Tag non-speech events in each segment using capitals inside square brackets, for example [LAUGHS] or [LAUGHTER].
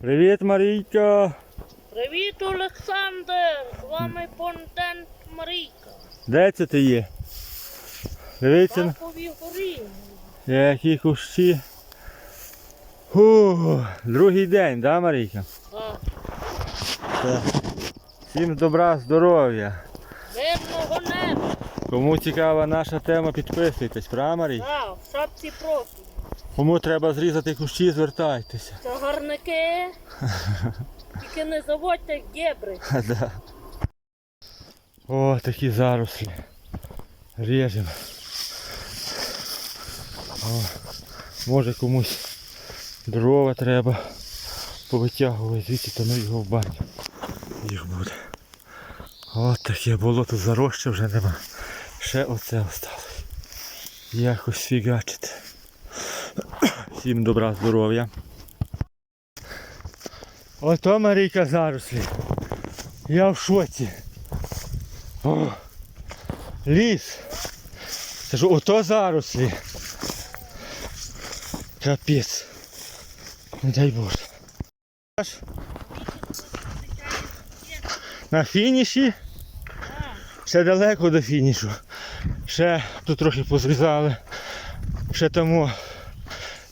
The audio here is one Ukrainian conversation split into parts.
Привіт, Марійка. Привіт, Олександр! З вами контент Марійка. Де це ти є? Дивіться, на- горі. які кущі. Фу, другий день, да, Марійка? Так. Все. Всім добра, здоров'я. Мирного неба. Кому цікава наша тема, підписуйтесь, правда, Марійка? Так, в шапці профіль. Кому треба зрізати кущі, звертайтеся. Чагарники. [LAUGHS] Тільки не заводьте гебри. [LAUGHS] Да. О, такі зарослі. Режемо. О, може комусь дрова треба повитягувати звідси, то ну його в баню. Їх буде. От таке болото заросше вже нема. Ще оце осталось. Якось фігачити. Всім добра здоров'я. Ото Марійка зарослі. Я в шоці. О, ліс. Це ж ото зарослі. Капець. Не дай Боже. На фініші. Ще далеко до фінішу. Ще тут трохи позрізали. Ще тому.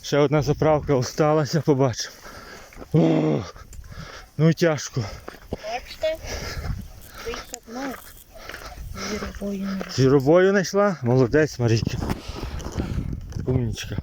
Ще одна заправка осталася, побачимо. О, ну тяжко. Бачите? Ну. Зіробою знайшла? Молодець, Марійка. Умнічка.